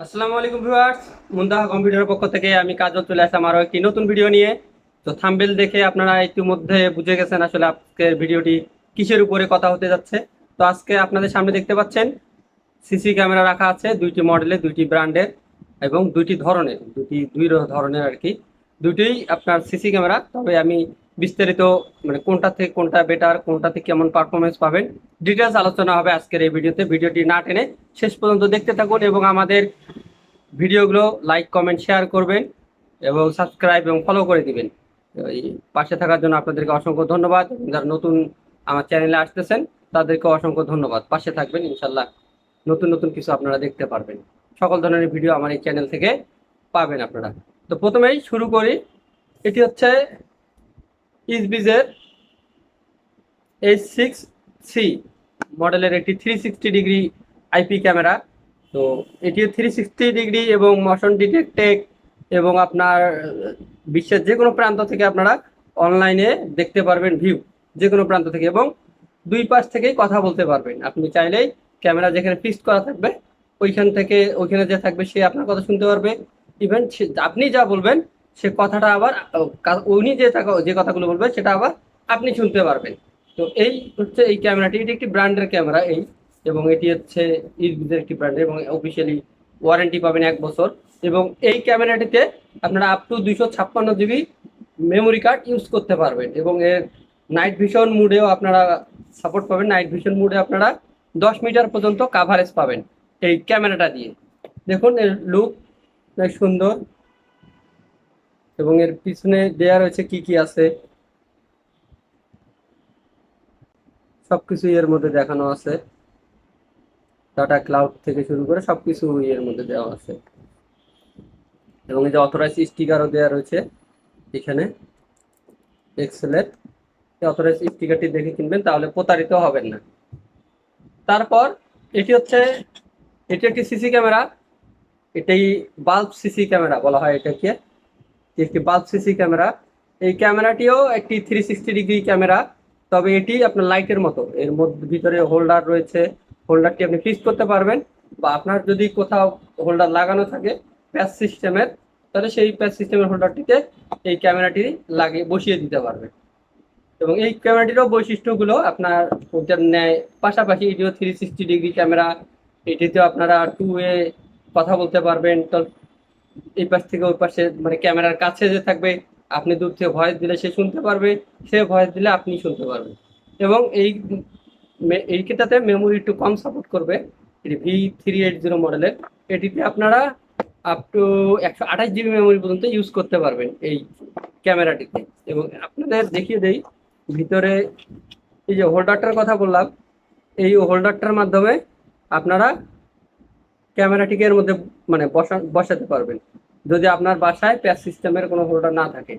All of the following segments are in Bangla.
আসসালামু আলাইকুম ভিউয়ার্স মুন্দা কম্পিউটারের পক্ষ থেকে আমি কাজল চলে আসলাম আরও একটি নতুন ভিডিও নিয়ে। তো থাম্বেল দেখে আপনারা ইতিমধ্যে বুঝে গেছেন আসলে আজকের ভিডিওটি কিসের উপরে কথা হতে যাচ্ছে। তো আজকে আপনাদের সামনে দেখতে পাচ্ছেন, সিসি ক্যামেরা রাখা আছে দুইটি মডেলের, দুইটি ব্র্যান্ডের এবং দুইটি ধরনের দুটি দুই ধরনের আর কি। দুটোই আপনার সিসি ক্যামেরা তবে আমি বিস্তারিত মানে কোনটা থেকে কোনটা বেটার কোনটা থেকে কেমন পারফরমেন্স পাবেন ডিটেলস আলোচনা হবে আজকের এই ভিডিওতে। ভিডিওটি না টেনে শেষ পর্যন্ত দেখতে থাকুন এবং আমাদের ভিডিওগুলো লাইক কমেন্ট শেয়ার করবেন এবং সাবস্ক্রাইব এবং ফলো করে দিবেন। এই পাশে থাকার জন্য আপনাদেরকে অসংখ্য ধন্যবাদ যারা নতুন আমার চ্যানেলে আসতেছেন তাদেরকে অসংখ্য ধন্যবাদ। পাশে থাকবেন ইনশাল্লাহ নতুন নতুন কিছু আপনারা দেখতে পারবেন। সকল ধরনের ভিডিও আমার এই চ্যানেল থেকে পাবেন আপনারা। তো প্রথমেই শুরু করি। এটি হচ্ছে ইসবিজের এইচ সিক্স সি মডেলের একটি three sixty degree IP camera. তো এটি থ্রি সিক্সটি ডিগ্রি এবং মোশন ডিটেক্টেক এবং আপনার বিশ্বের যে কোনো প্রান্ত থেকে আপনারা অনলাইনে দেখতে পারবেন ভিউ যে কোনো প্রান্ত থেকে এবং দুই পাশ থেকেই কথা বলতে পারবেন। আপনি চাইলেই ক্যামেরা যেখানে ফিক্সড করা থাকবে, ওইখান থেকে, ওইখানে যে থাকবে সে আপনার কথা শুনতে পারবে। ইভেন আপনি যা বলবেন, সে কথাটা আবার উনি যে যে কথাগুলো বলবেন, সেটা আবার আপনি শুনতে পারবেন। তো এই হচ্ছে এই ক্যামেরাটি, এটি একটি ব্র্যান্ডের ক্যামেরা এই, এবং এটি হচ্ছে ইসবিদের একটি ব্র্যান্ড, এবং অফিসিয়ালি ওয়ারেন্টি পাবেন এক বছর। এবং এই ক্যামেরাটিতে আপনারা আপ টু দুইশো ছাপ্পান্ন জিবি মেমোরি কার্ড ইউজ করতে পারবেন, এবং এর নাইট ভিশন মুডেও আপনারা সাপোর্ট পাবেন। নাইট ভিশন মুডে আপনারা দশ মিটার পর্যন্ত কাভারেজ পাবেন এই ক্যামেরাটা দিয়ে। দেখুন, এর লুক বেশ সুন্দর। এবং এর পিছনে দেয়া রয়েছে কি কি আছে? সবকিছু এর মধ্যে দেখানো আছে। টাটা ক্লাউড থেকে শুরু করে সবকিছু এর মধ্যে দেওয়া আছে। এবং এই যে অথরাইজ স্টিকারও দেওয়া রয়েছে এখানে। এক্সেলের অথরাইজ স্টিকারটি দেখে কিনবেন, তাহলে প্রতারিত হবেন না। তারপর এটি হচ্ছে, এটি একটি সিসি ক্যামেরা এটাই বাল্ব সিসি ক্যামেরা বলা হয় এটাকে। একটি বাল্ব সিসি ক্যামেরা এই ক্যামেরাটিও একটি থ্রি সিক্সটি ডিগ্রি ক্যামেরা তবে এটি আপনার লাইটের মতো। এর মধ্যে, ভিতরে হোল্ডার রয়েছে। হোল্ডারটি আপনি ফিক্স করতে পারবেন, বা আপনার যদি কোথাও হোল্ডার লাগানো থাকে প্যাচ সিস্টেমের তাহলে সেই প্যাচ সিস্টেমের হোল্ডারটিতে এই ক্যামেরাটি লাগিয়ে, বসিয়ে দিতে পারবেন। এবং এই ক্যামেরাটিরও বৈশিষ্ট্যগুলো আপনার ওটার ন্যায় পাশাপাশি এটিও থ্রি সিক্সটি ডিগ্রি ক্যামেরা এটিতেও আপনারা টু এ কথা বলতে পারবেন, তো এই পাশ থেকে ওই পাশে মানে ক্যামেরার কাছে যে থাকবে, আপনি দূর থেকে ভয়েস দিলে সে শুনতে পারবে, সে ভয়েস দিলে আপনি শুনতে পারবেন। এবং এই এইটাতে মেমোরি একটু কম সাপোর্ট করবে, এটি ভি থ্রি এইট জিরো মডেলের এটিতে আপনারা আপ টু একশো আঠাশ জিবি মেমোরি পর্যন্ত ইউজ করতে পারবেন এই ক্যামেরাটিতে। এবং আপনাদের দেখিয়ে দেই, ভিতরে এই যে হোল্ডারটার কথা বললাম, এই হোল্ডারটার মাধ্যমে আপনারা ক্যামেরাটিকে এর মধ্যে মানে বসা, বসাতে পারবেন। যদি আপনার বাসায় প্যাচ সিস্টেমের কোনো হোল্ডার না থাকে,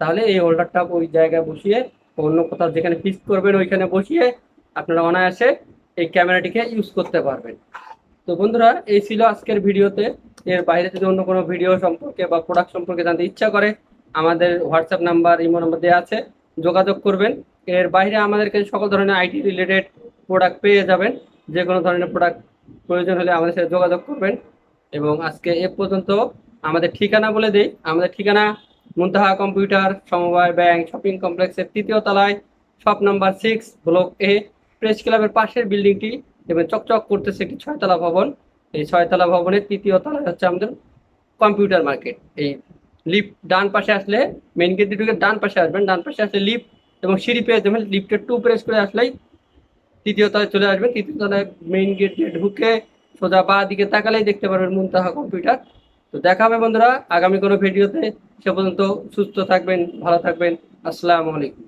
তাহলে এই হোল্ডারটা ওই জায়গায় বসিয়ে অন্য কোথাও যেখানে ফিক্স করবেন, ওইখানে বসিয়ে আপনারা অনায়াসে এই ক্যামেরাটিকে ইউজ করতে পারবেন। তো বন্ধুরা, এই ছিল আজকের ভিডিওতে। এর বাইরে যদি অন্য কোনো ভিডিও সম্পর্কে বা প্রোডাক্ট সম্পর্কে জানতে ইচ্ছা করে, আমাদের হোয়াটসঅ্যাপ নাম্বার ইমো নাম্বার দেওয়া আছে, যোগাযোগ করবেন। এর বাইরে আমাদের কাছে সকল ধরনের আইটি রিলেটেড প্রোডাক্ট পেয়ে যাবেন। যে কোনো ধরনের প্রোডাক্ট প্রয়োজন হলে আমাদের সাথে যোগাযোগ করবেন। এবং আজকে এ পর্যন্ত আমাদের ঠিকানা বলে দিই। আমাদের ঠিকানা মুন্তাহা কম্পিউটার, সমবায় ব্যাংক, শপিং কমপ্লেক্সের তৃতীয় তলায়, shop number six, block A, press ক্লাবের পাশের বিল্ডিংটি এবং চকচক করতেছে একটি ছয়তলা ভবন। এই ছয়তলা ভবনের তৃতীয় তলায় হচ্ছে আমাদের কম্পিউটার মার্কেট। এই লিফট ডান পাশে আসলে মেন গেট ঢুকে ডান পাশে আসবেন। ডান পাশে আসলে লিফট এবং সিঁড়ি পেয়ে যাবেন। লিফটের টু প্রেস করে আসলেই তৃতীয় তলায় চলে আসবে। তৃতীয় তলায় মেইন গেট দিয়ে ঢুকে সোজা বা দিকে তাকালেই দেখতে পারবেন মুনতাহা কম্পিউটার তো দেখা হবে বন্ধুরা, আগামী কোনো ভিডিওতে। সে পর্যন্ত সুস্থ থাকবেন, ভালো থাকবেন। আসসালামু আলাইকুম।